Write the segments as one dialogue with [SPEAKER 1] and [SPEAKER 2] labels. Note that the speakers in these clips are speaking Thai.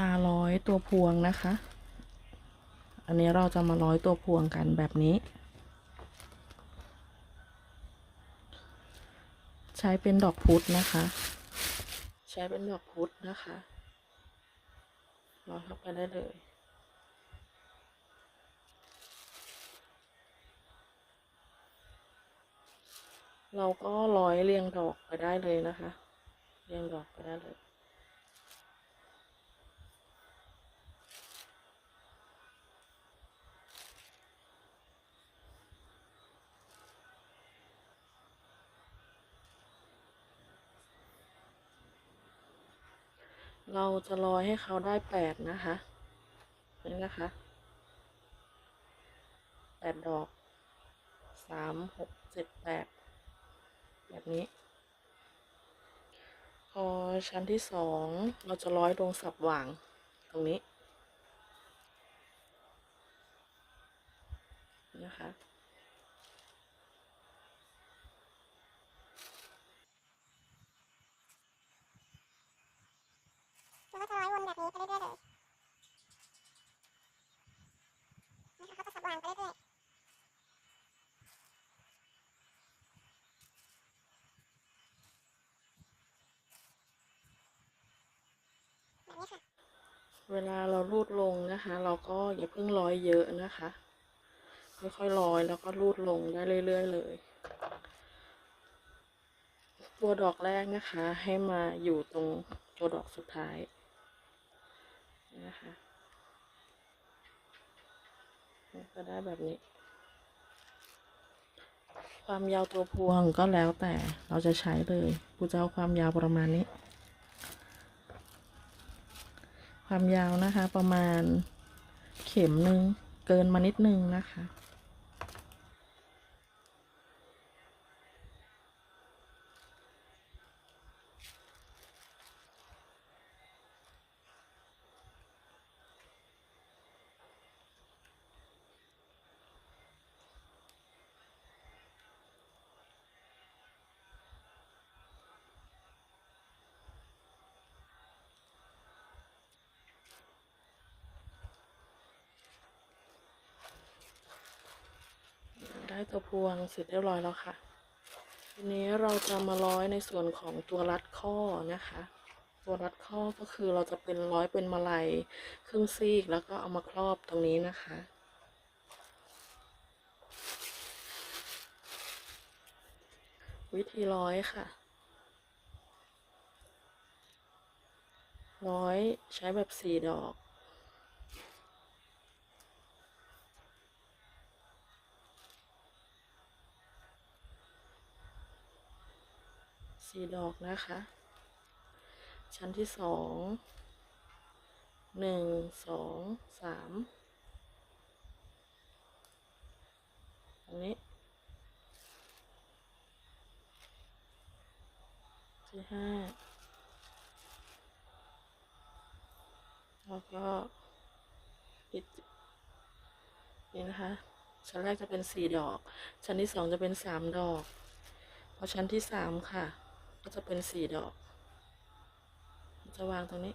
[SPEAKER 1] ลาร้อยตัวพวงนะคะ อันนี้เราจะมาร้อยตัวพวงกันแบบนี้ ใช้เป็นดอกพุธนะคะ ใช้เป็นดอกพุธนะคะร้อยเข้าไปได้เลยเราก็ร้อยเรียงดอกไปได้เลยนะคะ เรียงดอกไปได้เลย เราจะรอยให้เขาได้แปดนะคะนี่นะคะแปดดอกสามหกเจ็ดแปดแบบนี้ พอชั้นที่สองเราจะร้อยตรงสับหว่างตรงนี้นะคะ
[SPEAKER 2] แล้วก็จะร้อยวนแบบนี้ไปเรื่อยๆเลยนะคะก็จะสว่างไปเรื่อยๆแบบนี้ค่ะ
[SPEAKER 1] เวลาเรารูดลงนะคะ เราก็อย่าเพิ่งร้อยเยอะนะคะ ค่อยๆร้อยแล้วก็รูดลงได้เรื่อยๆเลย ตัวดอกแรกนะคะ ให้มาอยู่ตรงตัวดอกสุดท้ายนะคะก็ได้แบบนี้ ความยาวตัวพวงก็แล้วแต่เราจะใช้เลยกูจะเอาความยาวประมาณนี้ ความยาวนะคะ ประมาณเข็มหนึ่งเกินมานิดนึงนะคะ ได้ตัวพวงเสร็จเรียบร้อยแล้วค่ะ ทีนี้เราจะมาร้อยในส่วนของตัวรัดข้อนะคะ ตัวรัดข้อก็คือเราจะเป็นร้อยเป็นมาลัยครึ่งซีกแล้วก็เอามาครอบตรงนี้นะคะวิธีร้อยค่ะ ร้อยใช้แบบสี่ดอก สี่ดอกนะคะ ชั้นที่สองหนึ่งสองสามตรงนี้ที่ห้าแล้วก็ปิดนี่นะคะ ชั้นแรกจะเป็นสี่ดอก ชั้นที่สองจะเป็นสามดอก พอชั้นที่สามค่ะ ก็จะเป็นสี่ดอก จะวางตรงนี้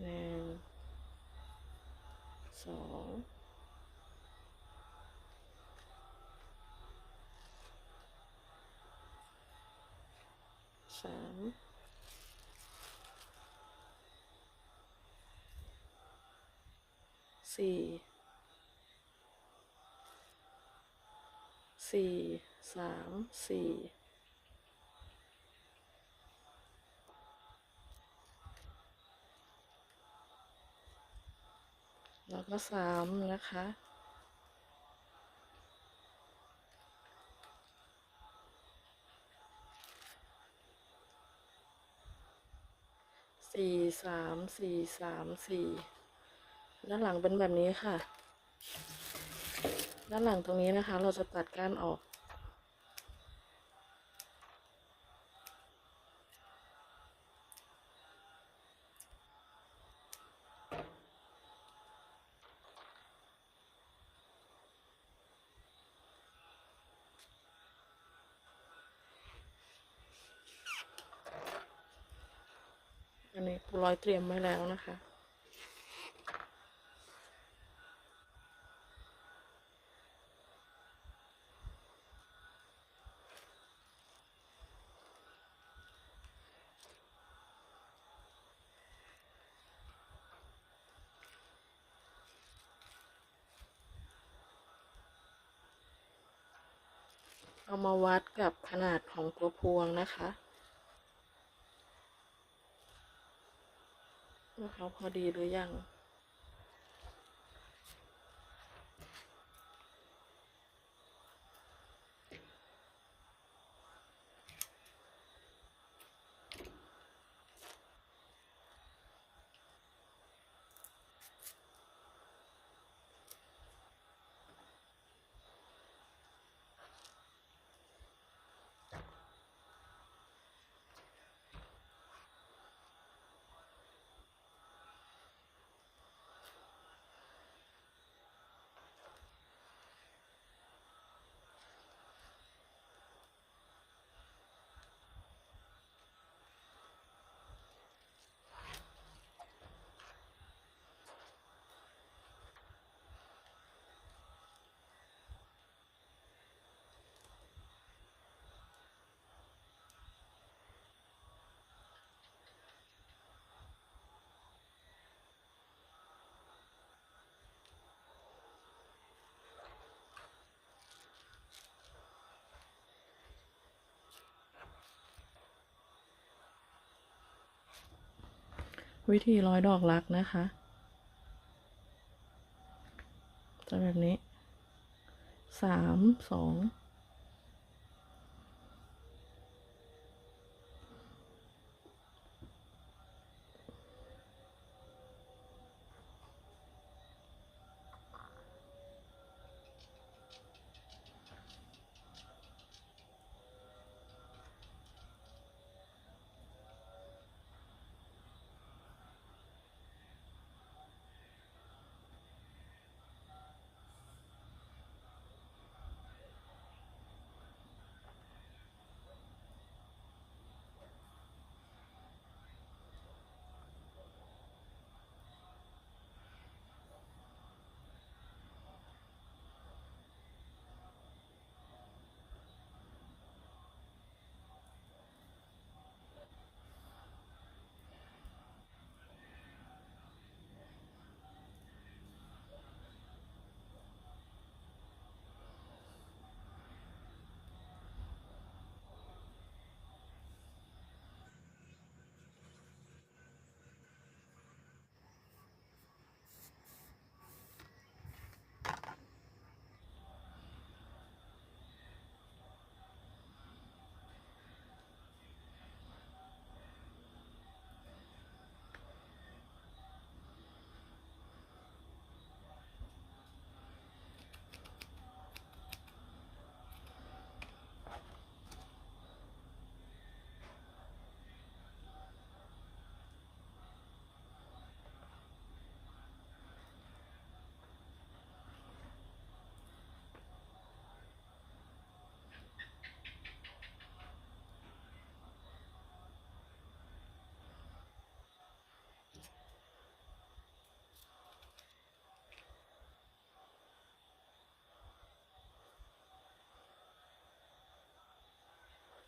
[SPEAKER 1] หนึ่งสองสามสี่สี่สามสี่ แล้วก็สามนะคะ สี่สามสี่สามสี่ด้านหลังเป็นแบบนี้ค่ะ ด้านหลังตรงนี้นะคะ เราจะตัดก้านออก อันนี้ปูร้อยเตรียมไว้แล้วนะคะ เอามาวัดกับขนาดของตัวพวงนะคะ ว่าเขาพอดีหรือยัง วิธีร้อยดอกรักนะคะจะแบบนี้สามสอง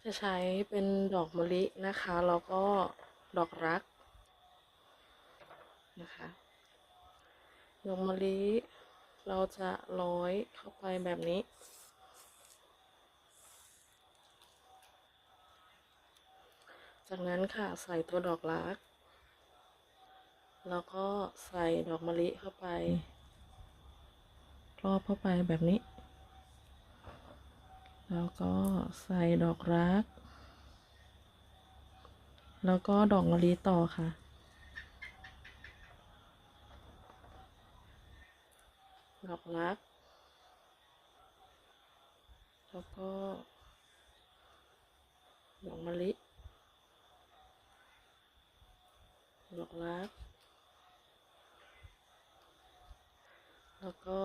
[SPEAKER 1] จะใช้เป็นดอกมะลินะคะ แล้วก็ดอกรักนะคะดอกมะลิเราจะร้อยเข้าไปแบบนี้ จากนั้นค่ะใส่ตัวดอกรัก แล้วก็ใส่ดอกมะลิเข้าไปรอบเข้าไปแบบนี้ แล้วก็ใส่ดอกรัก แล้วก็ดอกมะลิต่อค่ะ ดอกรัก แล้วก็ ดอกมะลิ ดอกรัก แล้วก็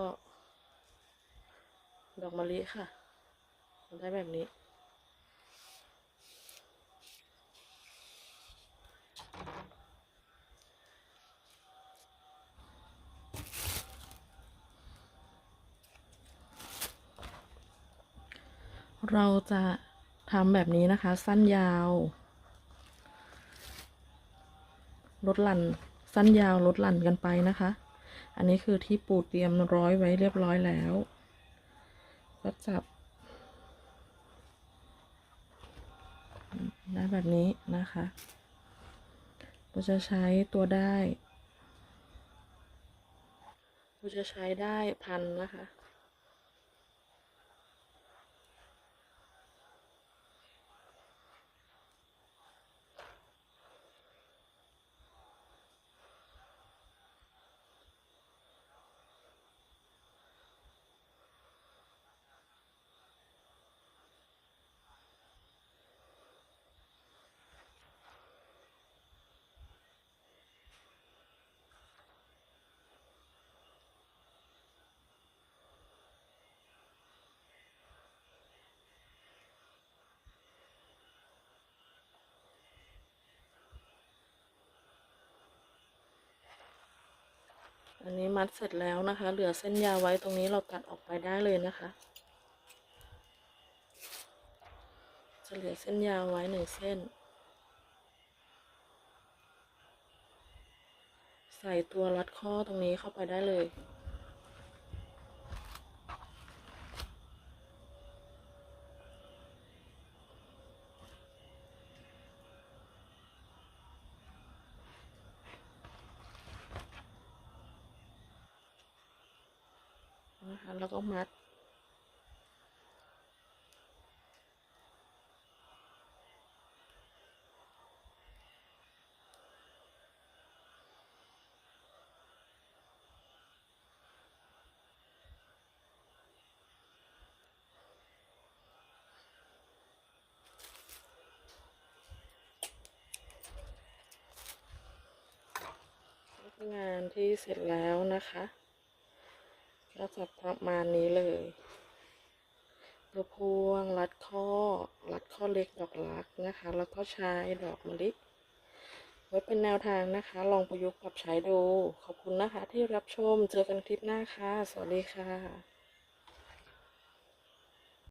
[SPEAKER 1] ดอกมะลิค่ะ มันได้แบบนี้ เราจะทำแบบนี้นะคะ สั้นยาวลดหลั่นสั้นยาวลดหลั่นกันไปนะคะ อันนี้คือที่ปูเตรียมร้อยไว้เรียบร้อยแล้ว ก็จับ ได้แบบนี้นะคะเราจะใช้ตัวได้เราจะใช้ได้พันนะคะ อันนี้มัดเสร็จแล้วนะคะ เหลือเส้นยาวไว้ตรงนี้เราตัดออกไปได้เลยนะคะ จะเหลือเส้นยาวไว้หนึ่งเส้น ใส่ตัวรัดข้อตรงนี้เข้าไปได้เลย แล้วก็มัด งานที่เสร็จแล้วนะคะ ก็จะประมาณนี้เลยตัวพวงรัดข้อ รัดข้อเล็กดอกลักนะคะ แล้วก็ใช้ดอกมะลิไว้เป็นแนวทางนะคะ ลองประยุกต์ปรับใช้ดู ขอบคุณนะคะที่รับชม เจอกันคลิปหน้าค่ะ สวัสดีค่ะ